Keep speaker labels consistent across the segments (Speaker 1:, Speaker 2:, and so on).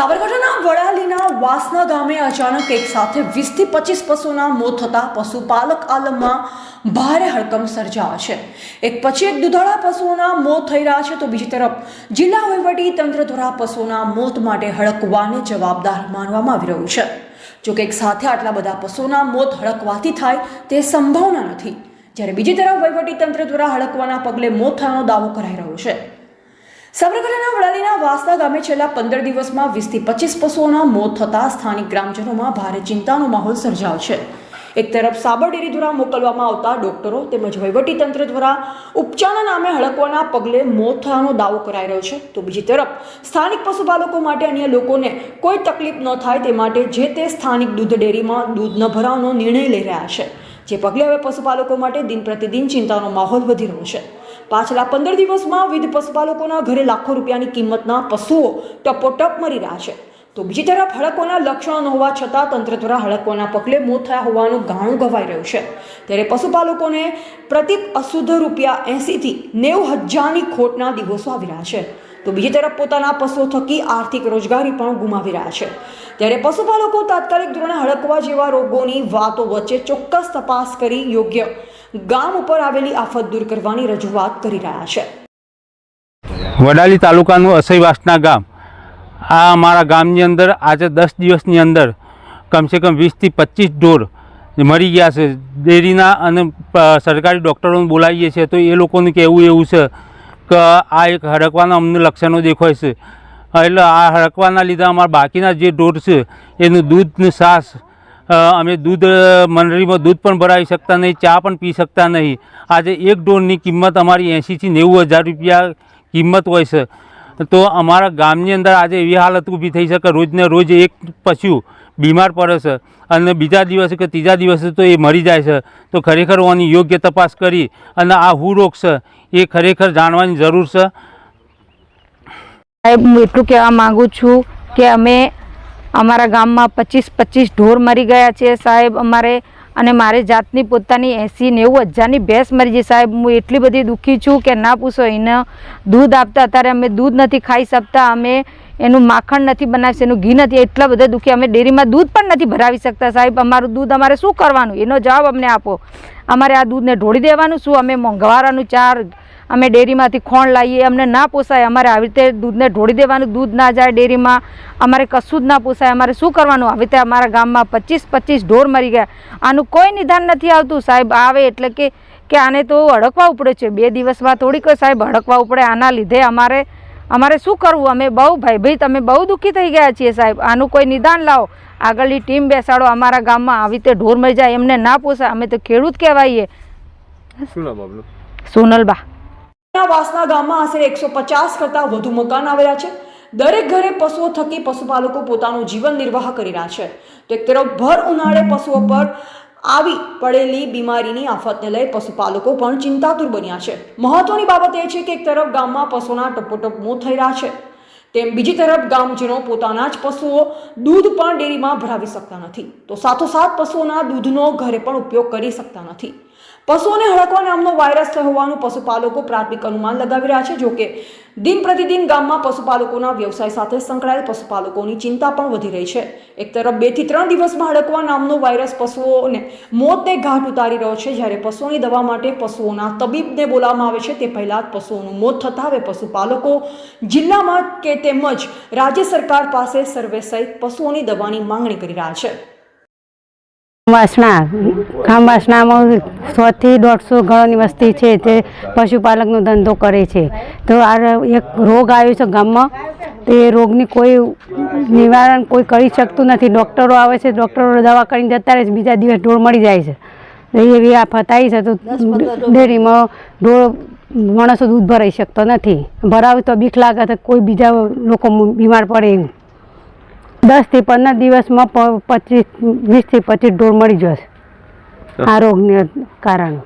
Speaker 1: સાબરકાંઠાના વડાલીના વાસના ગામે અચાનક એક સાથે વીસથી પચીસ પશુના મોત થતા પશુપાલક આલમમાં ભારે હડકંપ સર્જાયા છે. એક પછી એક દુધાળા પશુઓના મોત થઈ રહ્યા છે તો બીજી તરફ જિલ્લા વહીવટી તંત્ર દ્વારા પશુઓના મોત માટે હડકવાને જવાબદાર માનવામાં આવી રહ્યું છે. જોકે એક સાથે આટલા બધા પશુઓના મોત હડકવાથી થાય તે સંભાવના નથી. જ્યારે બીજી તરફ વહીવટી તંત્ર દ્વારા હડકવાના પગલે મોત થયાનો દાવો કરાઈ રહ્યો છે. સાબરકાંઠાના વડાલીના વાસદા ગામે છેલ્લા પંદર દિવસમાં વીસથી પચીસ પશુઓના મોત થતાં સ્થાનિક ગ્રામજનોમાં ભારે ચિંતાનો માહોલ સર્જાયો છે. એક તરફ સાબર ડેરી દ્વારા મોકલવામાં આવતા ડોક્ટરો તેમજ વહીવટી તંત્ર દ્વારા ઉપચારના નામે હડકવાના પગલે મોત થયાનો દાવો કરાઈ રહ્યો છે. તો બીજી તરફ સ્થાનિક પશુપાલકો માટે અન્ય લોકોને કોઈ તકલીફ ન થાય તે માટે જે તે સ્થાનિક દૂધ ડેરીમાં દૂધ ન ભરાવાનો નિર્ણય લઈ રહ્યા છે. જે પગલે હવે પશુપાલકો માટે દિન પ્રતિદિન ચિંતાનો માહોલ વધી રહ્યો છે. પાછલા પંદર દિવસમાં વિવિધ પશુપાલકોના ઘરે લાખો રૂપિયાની કિંમતના પશુઓ ટપોટપ મરી રહ્યા છે. તો બીજી તરફ હડકોના લક્ષણો ન હોવા છતાં તંત્ર દ્વારા હડકોના પગલે મોત થયા હોવાનું ગાણું ગવાઈ રહ્યું છે. ત્યારે પશુપાલકોને પ્રતિ અશુદ્ધ રૂપિયા એંસીથી નેવું હજારની ખોટના દિવસો આવી રહ્યા છે. તો બીજી તરફ પોતાના પશુઓ થકી આર્થિક રોજગારી પણ ગુમાવી રહ્યા છે. ત્યારે પશુપાલકો તાત્કાલિક ધોરણે હડકવા જેવા રોગોની વાતો વચ્ચે ચોક્કસ તપાસ કરી યોગ્ય ગામ ઉપર આવેલી આફત દૂર કરવાની રજૂઆત કરી રહ્યા છે.
Speaker 2: વડાલી તાલુકાનું અસઈવાસના ગામ. આ અમારા ગામની અંદર આજે દસ દિવસની અંદર કમસે કમ વીસથી પચીસ ઢોર મરી ગયા છે. ડેરીના અને સરકારી ડૉક્ટરોને બોલાવીએ છીએ તો એ લોકોનું કહેવું એવું છે કે આ એક હડકવાના અમને લક્ષણો દેખાય છે. એટલે આ હડકવાના લીધે અમારા બાકીના જે ઢોર છે, એનું દૂધનું સાસ અમે દૂધ મંડળીમાં દૂધ પણ ભરાવી શકતા નહીં, ચા પણ પી શકતા નહીં. આજે એક ઢોરની કિંમત અમારી એંશીથી નેવું હજાર રૂપિયા કિંમત હોય છે. તો અમારા ગામની અંદર આજે એવી હાલત ઊભી થઈ છે કે રોજને રોજ એક પશુ બીમાર પડે છે. અને બીજા દિવસે કે ત્રીજા દિવસે તો એ મરી જાય છે. તો ખરેખર આની યોગ્ય તપાસ કરી અને આ હું રોગ છે, એ ખરેખર જાણવાની જરૂર છે.
Speaker 3: સાહેબ, હું એટલું કહેવા માગું છું કે અમે અમારા ગામમાં પચીસ પચીસ ઢોર મરી ગયા છે સાહેબ. અમારે અને મારે જાતની પોતાની એંસી નેવું હજારની ભેંસ મરી ગઈ સાહેબ. હું એટલી બધી દુઃખી છું કે ના પૂછો એને દૂધ આપતા. અત્યારે અમે દૂધ નથી ખાઈ શકતા, અમે એનું માખણ નથી બનાવી એનું ઘી નથી, એટલા બધા દુઃખી. અમે ડેરીમાં દૂધ પણ નથી ભરાવી શકતા સાહેબ. અમારું દૂધ અમારે શું કરવાનું? એનો જવાબ અમને આપો. અમારે આ દૂધને ઢોળી દેવાનું શું? અમે મોંઘવારાનું ચાર અમે ડેરીમાંથી ખોણ લાવીએ અમને ના પોસાય અમારે આવી રીતે દૂધને ઢોળી દેવાનું દૂધ ના જાય ડેરીમાં અમારે કશું જ ના પોસાય. અમારે શું કરવાનું? આવી રીતે અમારા ગામમાં પચીસ પચીસ ઢોર મરી ગયા. આનું કોઈ નિદાન નથી આવતું. સાહેબ આવે એટલે કે કે આને તો હડકવા ઉપડે છે. બે દિવસમાં થોડીક સાહેબ હડકવા ઉપડે. આના લીધે અમારે અમારે શું કરવું? અમે બહુ ભાઈ ભાઈ તમે બહુ દુઃખી થઈ ગયા છીએ સાહેબ. આનું કોઈ નિદાન લાવો. આગળની ટીમ બેસાડો. અમારા ગામમાં આવી રીતે ઢોર મરી જાય એમને ના પોસાય. અમે તો ખેડૂત કહેવાઈએ. સોનલબા.
Speaker 1: વાસના ગામમાં આશરે એકસો પચાસ કરતાં વધુ મકાન આવેલા છે. દરેક ઘરે પશુઓ થકી પશુપાલકો પોતાનું જીવન નિર્વાહ કરી રહ્યા છે. તો એક તરફ ભર ઉનાળે પશુઓ પર આવી પડેલી બીમારીની આફતને લઈ પશુપાલકો પણ ચિંતાતુર બન્યા છે. મહત્વની બાબત એ છે કે એક તરફ ગામમાં પશુના ટપોટપ મોત થઈ રહ્યા છે. તેમ બીજી તરફ ગામજનો પોતાના જ પશુઓ દૂધ પણ ડેરીમાં ભરાવી શકતા નથી. તો સાથોસાથ પશુઓના દૂધનો ઘરે પણ ઉપયોગ કરી શકતા નથી. પશુઓને હડકવા નામનો વાયરસ થયો હોવાનું પશુપાલકો પ્રાથમિક અનુમાન લગાવી રહ્યા છે. જોકે દિન પ્રતિદિન ગામમાં પશુપાલકોના વ્યવસાય સાથે સંકળાયેલ પશુપાલકોની ચિંતા પણ વધી રહી છે. એક તરફ બેથી ત્રણ દિવસમાં હડકવા નામનો વાયરસ પશુઓને મોતને ઘાટ ઉતારી રહ્યો છે. જ્યારે પશુઓની દવા માટે પશુઓના તબીબને બોલાવવામાં આવે છે, તે પહેલા જ પશુઓનું મોત થતાં હવે પશુપાલકો જિલ્લામાં કે તેમજ રાજ્ય સરકાર પાસે સર્વે સહિત પશુઓની દવાની માંગણી કરી રહ્યા છે.
Speaker 4: વાસણા ગામ સોથી દોઢસો ઘરોની વસ્તી છે તે પશુપાલકનો ધંધો કરે છે. તો આ એક રોગ આવ્યો છે ગામમાં. તો એ રોગની કોઈ નિવારણ કોઈ કરી શકતું નથી. ડૉક્ટરો આવે છે, ડૉક્ટરો દવા કરીને જતા રહે છે બીજા દિવસ ઢોળ મળી જાય છે. તો એવી આફત આવી છે, તો ડેરીમાં ઢોર માણસો દૂધ ભરાઈ શકતો નથી. ભરાવે તો બીક લાગે, તો કોઈ બીજા લોકો બીમાર પડે એવું. દસથી પંદર દિવસમાં પચીસ વીસથી પચીસ ઢોર મળી જશે. આ રોગને કારણે.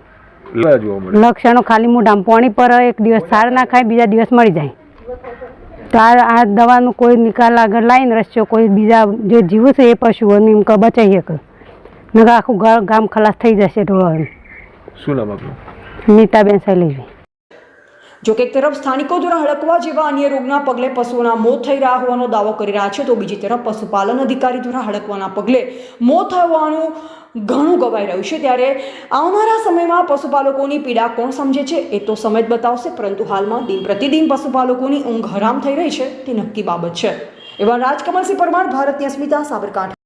Speaker 4: લક્ષણો ખાલી મોઢામાં પાણી પર એક દિવસ સાર ના ખાય બીજા દિવસ મળી જાય. તો આ આ દવાનું કોઈ નિકાલ આગળ લાવીને રસ્યો કોઈ બીજા જે જીવ છે એ પશુઓને એમ કે બચાવી શકે. નકર આખું ગામ ખલાસ થઈ જશે ઢોળવાનું
Speaker 5: શું નામ આપણું
Speaker 4: નીતાબેન શૈલેષભાઈ
Speaker 1: જો કે એક તરફ સ્થાનિકો દ્વારા હડકવા જેવા અન્ય રોગના પગલે પશુઓના મોત થઈ રહ્યા હોવાનો દાવો કરી રહ્યા છે, તો બીજી તરફ પશુપાલન અધિકારી દ્વારા હડકવાના પગલે મોત થવાનું ઘણું ગવાઈ રહ્યું છે. ત્યારે આવનારા સમયમાં પશુપાલકોની પીડા કોણ સમજે છે એ તો સમય જ બતાવશે, પરંતુ હાલમાં દિન પ્રતિદિન પશુપાલકોની ઊંઘ હરામ થઈ રહી છે, તે નક્કી બાબત છે. એવા રાજકમલસિંહ પરમાર ભારતની અસ્મિતા સાબરકાંઠા.